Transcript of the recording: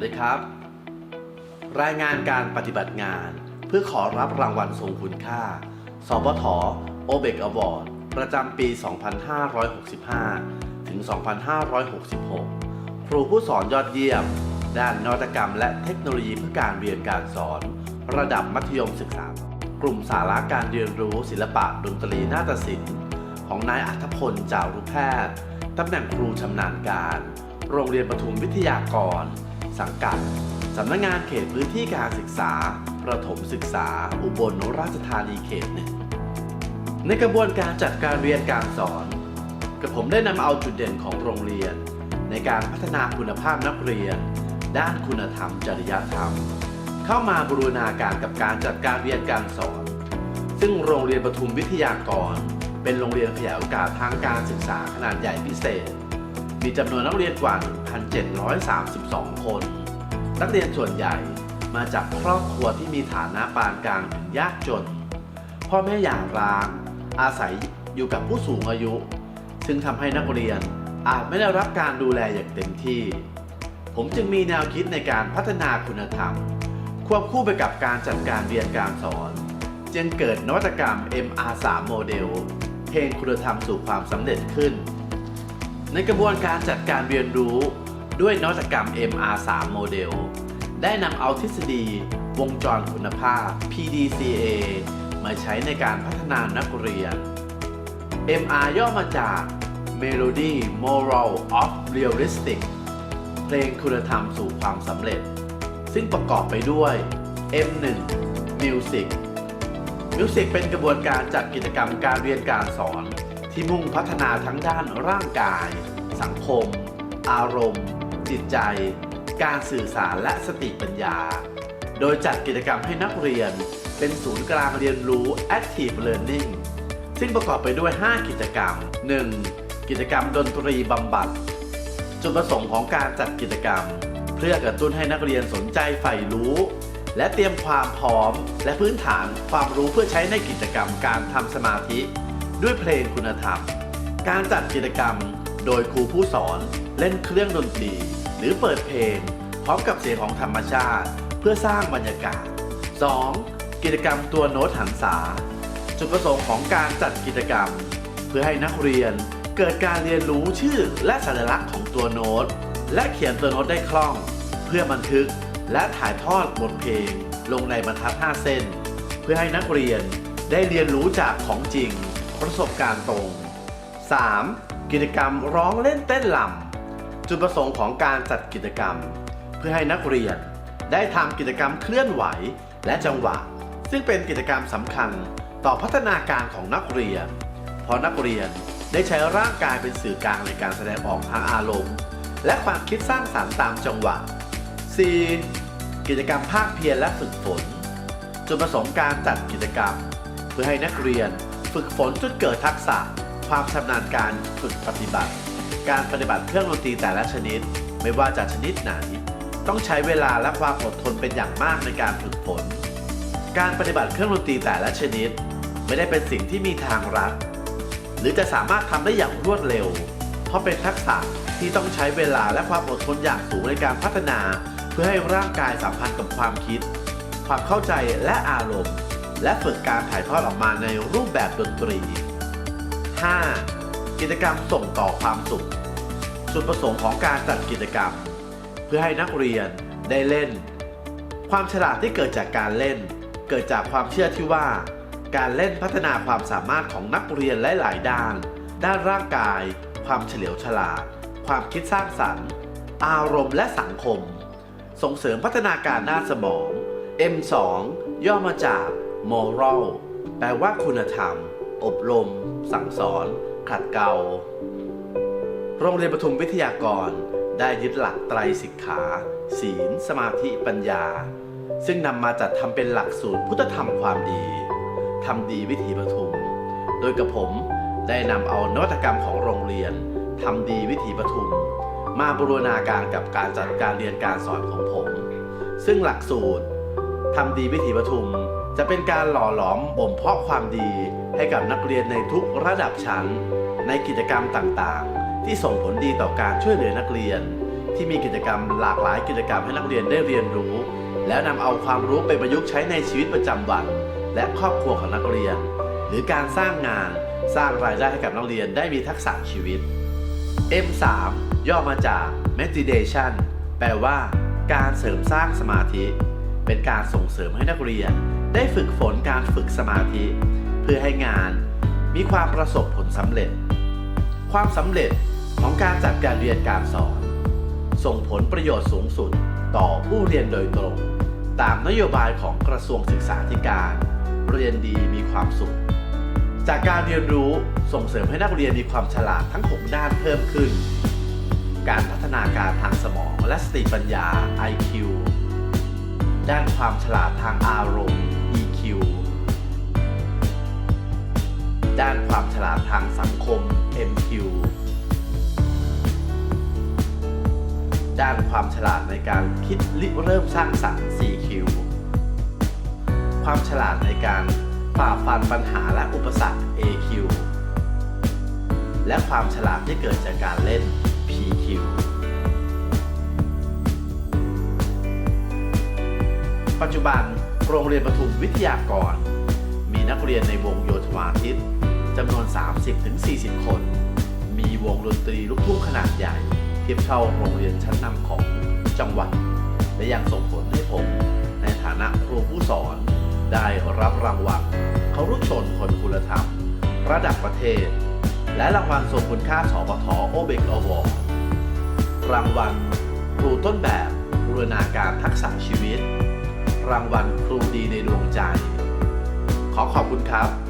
วัสดีครับ รายงานการปฏิบัติงานเพื่อขอรับรางวัลทรงคุณค่าสปทโอเบกอวอร์ดประจำปี 2565 ถึง 2566 ครูผู้สอนยอดเยี่ยม ด้านนวัตกรรมและเทคโนโลยีเพื่อการเรียนการสอน ระดับมัธยมศึกษา กลุ่มสาระการเรียนรู้ศิลปะดนตรีนาฏศิลป์ ของนายอัธพลจารุแพทย์ตำแหน่งครูชำนาญการ โรงเรียนปทุมวิทยากร สังกัดสำนักงงานเขตพื้นที่การศึกษา ประถมศึกษา อุบลราชธานีเขตหนึ่งในกระบวนการจัดการเรียนการสอนกระผมได้นำเอาจุดเด่นของโรงเรียน ในการพัฒนาคุณภาพนักเรียน ด้านคุณธรรม จริยธรรม เข้ามาบูรณาการกับการจัดการเรียนการสอน ซึ่งโรงเรียนปทุมวิทยากร เป็นโรงเรียนขยายโอกาสทางการศึกษาขนาดใหญ่พิเศษ มีจำนวนนักเรียนกว่า 1,732 คน นักเรียนส่วนใหญ่มาจากครอบครัวที่มีฐานะปานกลางถึงยากจน พ่อแม่หย่าร้าง อาศัยอยู่กับผู้สูงอายุ ซึ่งทำให้นักเรียนอาจไม่ได้รับการดูแลอย่างเต็มที่ ผมจึงมีแนวคิดในการพัฒนาคุณธรรม ควบคู่ไปกับการจัดการเรียนการสอน จึงเกิดนวัตกรรม MR3 โมเดลเพลงคุณธรรมสู่ความสำเร็จขึ้น ในกระบวนการจัดการเรียนรู้ด้วยนวัตกรรม MR3 โมเดล ได้นำเอาทฤษฎี วงจรคุณภาพ PDCA มาใช้ในการพัฒนานักเรียน MR ย่อมาจาก Melody Moral of Realistic เพลงคุณธรรมสู่ความสำเร็จ ซึ่งประกอบไปด้วย M1 Music Music เป็นกระบวนการจัดกิจกรรมการเรียนการสอน ที่มุ่งพัฒนาทั้งด้านร่างกาย สังคม อารมณ์ จิตใจ การสื่อสารและสติปัญญา โดยจัดกิจกรรมให้นักเรียน เป็นศูนย์กลางเรียนรู้ Active Learning ซึ่งประกอบไปด้วย 5 กิจกรรม 1. กิจกรรมดนตรีบำบัด จุดประสงค์ของการจัดกิจกรรม เพื่อกระตุ้นให้นักเรียนสนใจใฝ่รู้ และเตรียมความพร้อม และพื้นฐานความรู้เพื่อใช้ในกิจกรรมการทำสมาธิ ด้วยเพลงคุณธรรม การจัดกิจกรรมโดยครูผู้สอนเล่นเครื่องดนตรี หรือเปิดเพลง พร้อมกับเสียงของธรรมชาติ เพื่อสร้างบรรยากาศ 2. กิจกรรมตัวโน้ตหันษา จุดประสงค์ของการจัดกิจกรรม เพื่อให้นักเรียนเกิดการเรียนรู้ชื่อและสัญลักษณ์ของตัวโน้ต และเขียนตัวโน้ตได้คล่อง เพื่อบันทึกและถ่ายทอดบทเพลง ลงในบรรทัด 5 เส้น เพื่อให้นักเรียนได้เรียนรู้จากของจริง ประสบการณ์ตรง 3. กิจกรรมร้องเล่นเต้นลำจุดประสงค์ของการจัดกิจกรรม เพื่อให้นักเรียน ได้ทำกิจกรรมเคลื่อนไหวและจังหวะ ซึ่งเป็นกิจกรรมสำคัญต่อพัฒนาการของนักเรียน เพราะนักเรียนได้ใช้ร่างกายเป็นสื่อกลางในการแสดงออกทางอารมณ์ และความคิดสร้างสรรค์ตามจังหวะ 4. กิจกรรมภาคเพียรและฝึกฝนจุดประสงค์การจัดกิจกรรม เพื่อให้นักเรียน ฝึกฝนจนเกิดทักษะ ความชำนาญการฝึกปฏิบัติ การปฏิบัติเครื่องดนตรีแต่ละชนิด ไม่ว่าจะชนิดไหน ต้องใช้เวลาและความอดทนเป็นอย่างมากในการฝึกฝน การปฏิบัติเครื่องดนตรีแต่ละชนิด ไม่ได้เป็นสิ่งที่มีทางรัดหรือจะสามารถทำได้อย่างรวดเร็ว เพราะเป็นทักษะที่ต้องใช้เวลาและความอดทนอย่างสูงในการพัฒนา เพื่อให้ร่างกายสัมพันธ์กับความคิด ความเข้าใจและอารมณ์ และฝึกการถ่ายทอดออกมาในรูปแบบดนตรี 5. กิจกรรมส่งต่อความสุข จุดประสงค์ของการจัดกิจกรรม เพื่อให้นักเรียนได้เล่น ความฉลาดที่เกิดจากการเล่น เกิดจากความเชื่อที่ว่า การเล่นพัฒนาความสามารถของนักเรียนหลาย ๆ ด้าน ด้านร่างกาย ความเฉลียวฉลาด ความคิดสร้างสรรค์ อารมณ์และสังคม ส่งเสริมพัฒนาการด้าสมอง M2 ย่อมาจาก moral แปลว่าคุณธรรม อบรม สั่งสอน ขัดเกลาโรงเรียนปทุมวิทยากร ได้ยึดหลักไตรสิกขา ศีลสมาธิปัญญา ซึ่งนำมาจัดทำเป็นหลักสูตรพุทธธรรมความดีทำดีวิถีปทุม โดยกับผมได้นำเอานวัตกรรมของโรงเรียนทำดีวิถีปทุม มาบูรณาการกับการจัดการเรียนการสอนของผม ซึ่งหลักสูตรทำดีวิถีปทุม จะเป็นการหล่อหลอมบ่มเพาะความดีให้กับนักเรียนในทุกระดับชั้น ในกิจกรรมต่างๆ ที่ส่งผลดีต่อการช่วยเหลือนักเรียน ที่มีกิจกรรมหลากหลายกิจกรรมให้นักเรียนได้เรียนรู้ แล้วนำเอาความรู้ไปประยุกต์ใช้ในชีวิตประจำวัน และครอบครัวของนักเรียน หรือการสร้างงานสร้างรายได้ให้กับนักเรียนได้มีทักษะชีวิต M3 ย่อมาจาก meditation แปลว่า การเสริมสร้างสมาธิ เป็นการส่งเสริมให้นักเรียน ได้ฝึกฝนการฝึกสมาธิ เพื่อให้งานมีความประสบผลสำเร็จ ความสำเร็จของการจัดการเรียนการสอน ส่งผลประโยชน์สูงสุดต่อผู้เรียนโดยตรง ตามนโยบายของกระทรวงศึกษาธิการ เรียนดีมีความสุข จากการเรียนรู้ส่งเสริมให้นักเรียนมีความฉลาดทั้ง 6 ด้านเพิ่มขึ้น การพัฒนาการทางสมองและสติปัญญา IQ ด้านความฉลาดทางอารมณ์ ด้านความฉลาดทางสังคม MQ ด้านความฉลาดในการคิดริเริ่มสร้างสรรค์ CQ ความฉลาดในการฝ่าฟันปัญหาและอุปสรรค AQ และความฉลาดที่เกิดจากการเล่น PQ ปัจจุบันโรงเรียนปทุมวิทยากร มีนักเรียนในวงโยธวาทิต จำนวน 30-40 คน มีวงดนตรีลูกทุ่งขนาดใหญ่ เทียบเท่าโรงเรียนชั้นนำของจังหวัด และยังส่งผลให้ผม ในฐานะครูผู้สอนได้รับรางวัลเขารุ่ชนคนคุณธรรม ระดับประเทศ และรางวัลทรงคุณค่าสปทโอเบกอวอร์รางวัลครูต้นแบบบูรณาการทักษะชีวิต รางวัลครูดีในดวงใจ ขอขอบคุณครับ